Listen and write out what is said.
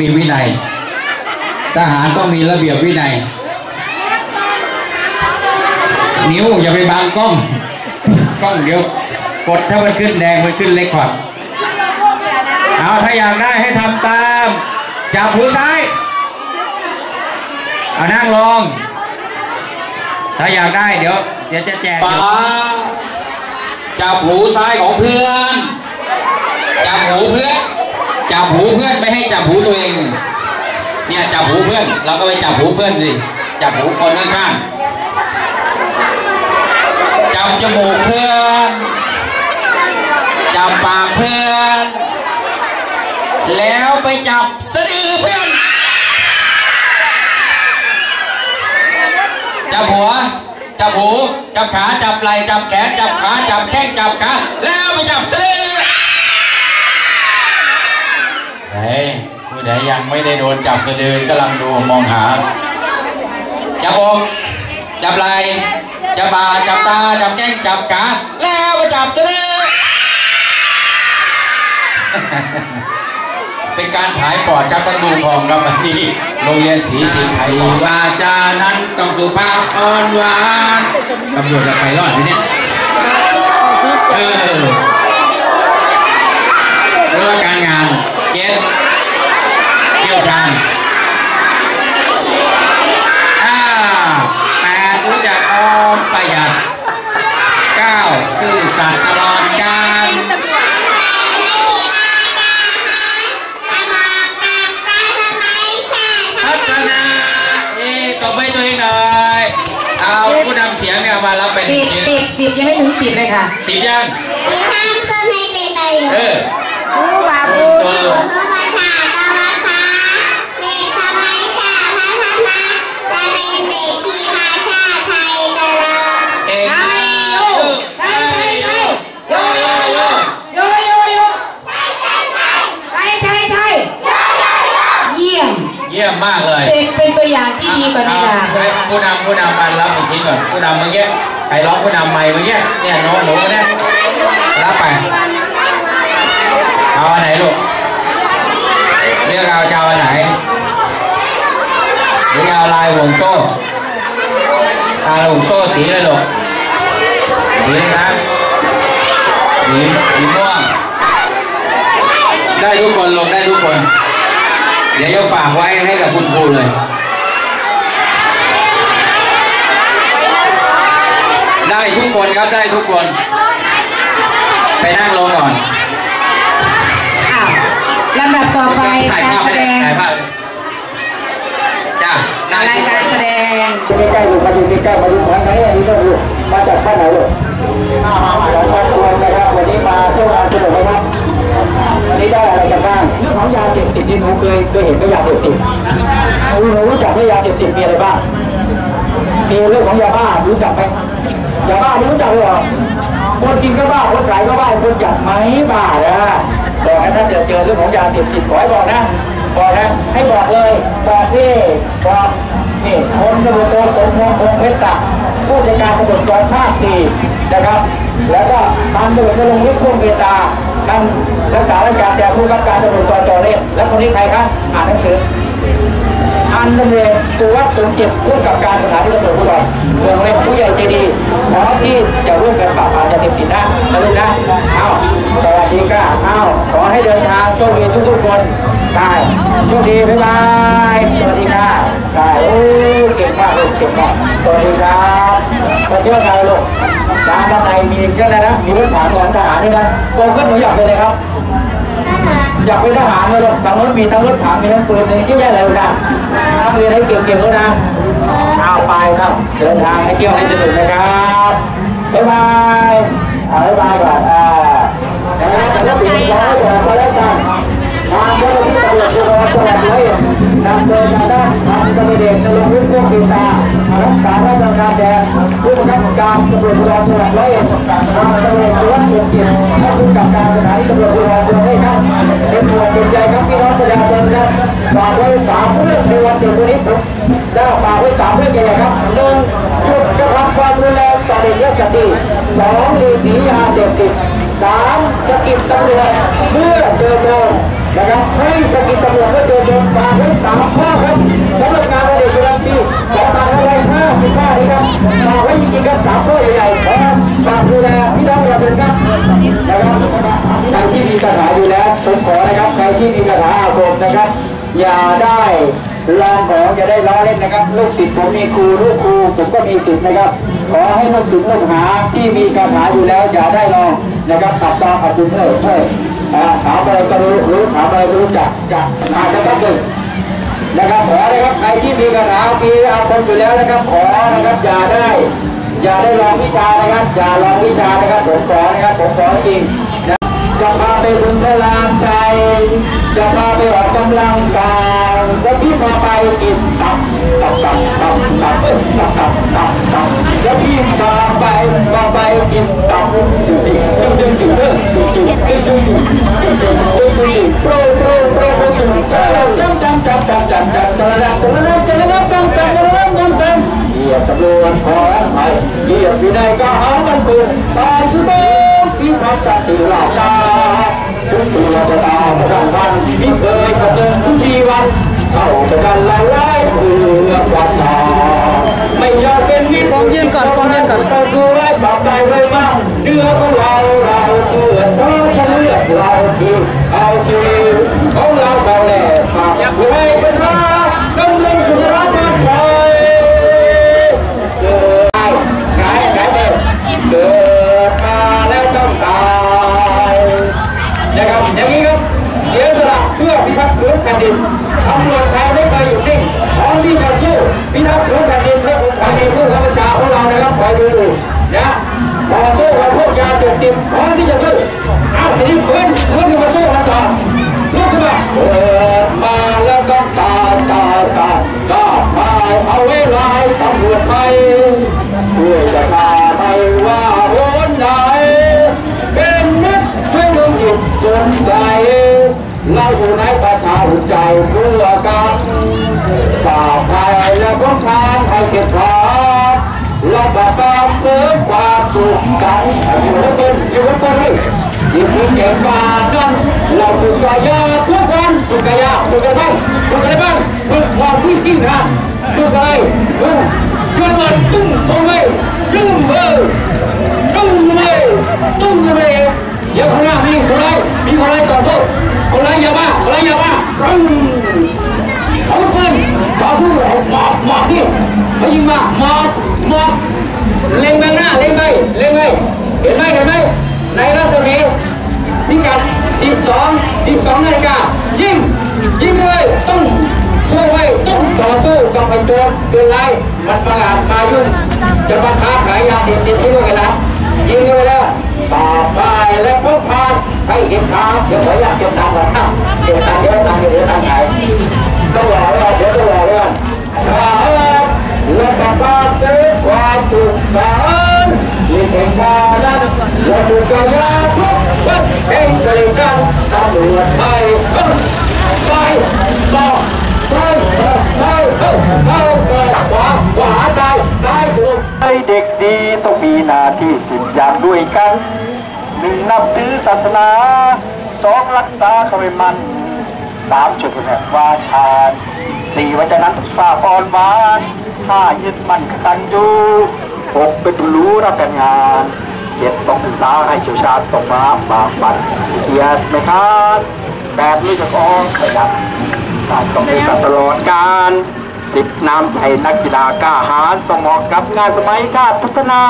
มีวินัย ทหารต้องมีระเบียบวินัย นิ้วอย่าไปบังกล้อง กล้องเดี๋ยวกดถ้ามันขึ้นแดงมันขึ้นเล็กขอดเอาถ้าอยากได้ให้ทำตามจับหูซ้ายเอานั่งลง ถ้าอยากได้เดี๋ยวเดี๋ยวจะแจกป๋าจับหูซ้ายของเพื่อน จับหูเพื่อน จับหูเพื่อนไม่ให้จับหูตัวเอง เนี่ยจับหูเพื่อน เราก็ไปจับหูเพื่อนสิจับหูคนข้างๆจับจมูกเพื่อนจับปากเพื่อน แล้วไปจับสะดือเพื่อน จับหัว จับหู จับขา จับไหล่ จับแขน จับขา จับแข้ง จับขา แล้วไปจับสะดือ เฮ้ยผู้ใดยังไม่ได้โดนจับสะดือกำลังดูมองหา จับอกจับไหล่จับบ่าจับตา จับแข้งจับขาแล้วไปจับสะดือเป็นการผายปอดครับท่านดูทองครับวันนี้โรงเรียนศรีสิงห์ไทยวาจานั้นต้องสุภาพอ่อนหวานตำรวจจะไปรอดไหมเนี่ยเออ บสิบยังไม่ถึงสิบเลยค่ะสิบยังเออบูบาบูเออเอกไทยโยไทยโยโยโยโยโยโยโยไทยไทยไทยเยี่ยมเยี่ยมมากเลยเด็กเป็นตัวอย่างที่ดีก่อนดีกว่าเอาให้ผู้นำผู้นำมารับอีกทีก่อนผู้นำเมื่อกี้ ใครร้องผู้นำใหม่เมื่อกี้เนี่ยน้องหนูเนี่ยรับไปเอาอันไหนลูกเรียกเอาจะเอาอันไหนหรือเอาลายห่วงโซ่ลายห่วงโซ่สีเลยลูกสีนะสีสีม่วงได้ทุกคนลงได้ทุกคน เดี๋ยวจะฝากไว้ให้กับคุณครูเลย ได้ทุก คนครับได้ทุกคน ไปนั่งลงก่อนอ้าวลำดับต่อไปถ่ายการภาพแสดงถ่ายภาพจ้าได้รายการแสดงใกล้ๆอยู่มาอยู่ใกล้ๆมาอยู่ทางไหนอันนี้ก็อยู่มาจากท่านไหนลูกมามามาจากบ้านควรนะครับวันนี้มาเที่ยวงานสนุกไหมครับวันนี้ได้อะไรกันบ้างเรื่องของยาเสพติดนี่หนูเคยเคยเห็นไหมยาเสพติดหนูหนูรู้จักไหมยาเสพติดมีอะไรบ้างมีเรื่องของยาบ้ารู้จักไหม ยาบ้านี่รู้จักเลยเหรอคนกินก็บ้าคนขายก็บ้าคนจับไหมบ้านะบอกนะถ้าเจอเจอเรื่องของยาเสพติดขอให้บอกนะบอกนะให้บอกเลยบอกนี่บอกนี่คนตำรวจโทสมพงษ์พงเพชรศักผู้จัดการตำรวจกองภาคสี่นะครับ แล้วก็พันตำรวจตรีวิทย์พุ่มเมตาท่านรักษาราชการแทนผู้กำกับการตำรวจจจเนี่และคนนี้ใครครับอ่านหนังสือ อันดำเนินสุวัสดิ์สมจิตผู้กำกับการสถานีตำรวจภูธรเมืองเล่นผู้ใหญ่ใจดีพร้อมที่จะร่วมกันปราบปรามยาเสพติดนะนะลูกนะเอ้าสวัสดีค่ะเอ้าขอให้เดินทางโชคดีทุกๆคนได้โชคดีบ๊ายบายสวัสดีค่ะได้โอ้เก่งมากลูกเก่งมากสวัสดีครับมาเที่ยวไทยลูกร้านด้านในมีก็อะไรนะมีรถถังของทหารด้วยนะโตขึ้นหนูอยากเป็นอะไรครับ อยากเป็นทหารเลยหรอกทางรถมีทั้งรถถังมีทั้งปืนเลยที่แย่เลยนะนักเรียนให้เก่งๆแล้วนะเอาไปครับเดินทางให้เที่ยวให้สนุกนะครับบ๊ายบายเอาบ๊ายบายก่อนอ่าแล้วจะรับผิดชอบก่อนก็แล้วกันทางเจ้าหน้าที่ตำรวจภูธรจังหวัดร้อยเอ็ดนำโดยทางด้านพันตำรวจเอกนรงค์วิทย์พวกปีตา รักษาราชการแดนผู้บังคับการตำรวจภูธรจังหวัดร้อยเอ็ดทางตำรวจสุวัสดิ์เกียรติและผู้กำกับการสถานีตำรวจภูธรจังหวัดร้อยเอ็ดครับเป็นห่วงเป็นใจครับพี่น้องประชาชนครับฝากไว้สามเรื่องในวันเกิดวันนี้ผมได้ฝากไว้สามเรื่องใหญ่ครับหนึ่งหยุดกระทำความรุนแรงต่อเด็กและสตรีสองหลีกหนียาเสพติดสามสกิดตำรวจเมื่อเจอโจรนะครับให้สกิดตำรวจเมื่อเจอโจรามข้อครับสำหรับงานวันเด็กประจำปี 2555นี้ครับฝากไว้จริงๆครับสามข้อใหญ่ๆขอฝากดูแลพี่น้องประชาชนครับนะครับใครที่มีคาถาอยู่แล้วผมขอนะครับใครที่มีคาถาอาคมนะครับ อย่าได้ลองของอย่าได้ล้อเล่นนะครับลูกศิษย์ผมมีครูลูกครูผมก็มีศิษย์นะครับ ขอให้ลูกศิษย์ลูกหาที่มีคาถาอยู่แล้ว อย่าได้ลองนะครับขับตาขับดุลเพื่อเพื่ออ่าถามอะไรก็รู้รู้ถามอะไรก็รู้จักจักอาจจะต้องหนึ่ง นะครับขอนะครับใครที่มีคาถามีอาคมอยู่แล้วนะครับขอนะครับอย่าได้ อย่าได้ลองวิชานะครับอย่าลองวิชานะครับผมขอนะครับผมขอจริงนะจะพาไปบุญพลาชัยจะพาไปออกกำลังกายแล้วพี่พาไปกินตับตับตับตับตับเอ้ยตับตับตับตับแล้วพี่พาไปพาไปกินตับจุดจุดจุดจุดจุดจุดจุดจุดจุดจุดจุดจุดจุดโปรโปรโปรโปรจุด 变大石头，地盘上的老沙，冲出了这大河上岸，一个个人出希望，靠着站来来喝花茶。ไม่อยากเป็นมิตรของย็นก่อนฟองย็นก่อนก็ดูไว้ปรับใจไว้บ้างเนื้อของเราเราเชื่อเธะเลือกเราคือเอาชีวิของเราไป ดูดูนะต่อสู้กับพวกยาเสพติดพร้อมที่จะสู้เอาทีนี้ฟื้นขึ้นมาสู้กันต่อลุกขึ้นมาเกิดมาแล้วก็ตาตาตาก็ตายเอาไว้ลายตำรวจไทยช่วยจะมาไม่ว่าโอนไหนเป็นมิตรช่วยลงหยุดสนใจเราอยู่ในประชาใจเพื่อกันต่อไปและพ้องทางให้เก็บขาเ大家，全国人民，全国人民，一起参加咱动作业，全国人民，动，动，动，过来，谁过来？告诉。 เล็งไปเล็งไปเห็นไหมเห็นไหมในรัศมีพิกัด 12 12นาฬิกายิงยิงเลยต้องสู้ไว้ต้องต่อสู้กับไอ้ตัวตัวร้ายมันประหลาดมายุ่งจะมาค้าขายยาเสพติดที่ด้วยกันนะยิงไปแล้วต่อไปและพบพาให้เห็นทาเดี๋ยวขออนุญาตเก็บตังค์ก่อนครับเก็บตังค์เดี๋ยวตังค์เดี๋ยวตังค์ไหนต้องรอไว้ก่อนเดี๋ยวต้องรอ และบุกกายาทุกวันเองกลิกันตำรวจไทยไปต่อไปไปไปไปไปขวาขวาตายซ้ายถูกให้เด็กดีต้องมีหน้าที่สิบอย่างด้วยกันหนึ่งนับถือศาสนาสองรักษาคำมันสามช่วยกันแบบวาทานสี่วัจนั้นฝากอ่อนหวานห้ายึดมั่นกตัญญูหกเป็นรู้รับการงาน เจ็ดต้องศึกษาให้เชี่ยวชาญต้องมาบางบันเกียรติไม่คาดแปดรู้จักอองขยับการต้องเป็นสัตลอดการสิบน้ำใจนักกีฬากล้าหาญต้องเหมาะกับงานสมัยการพัฒนา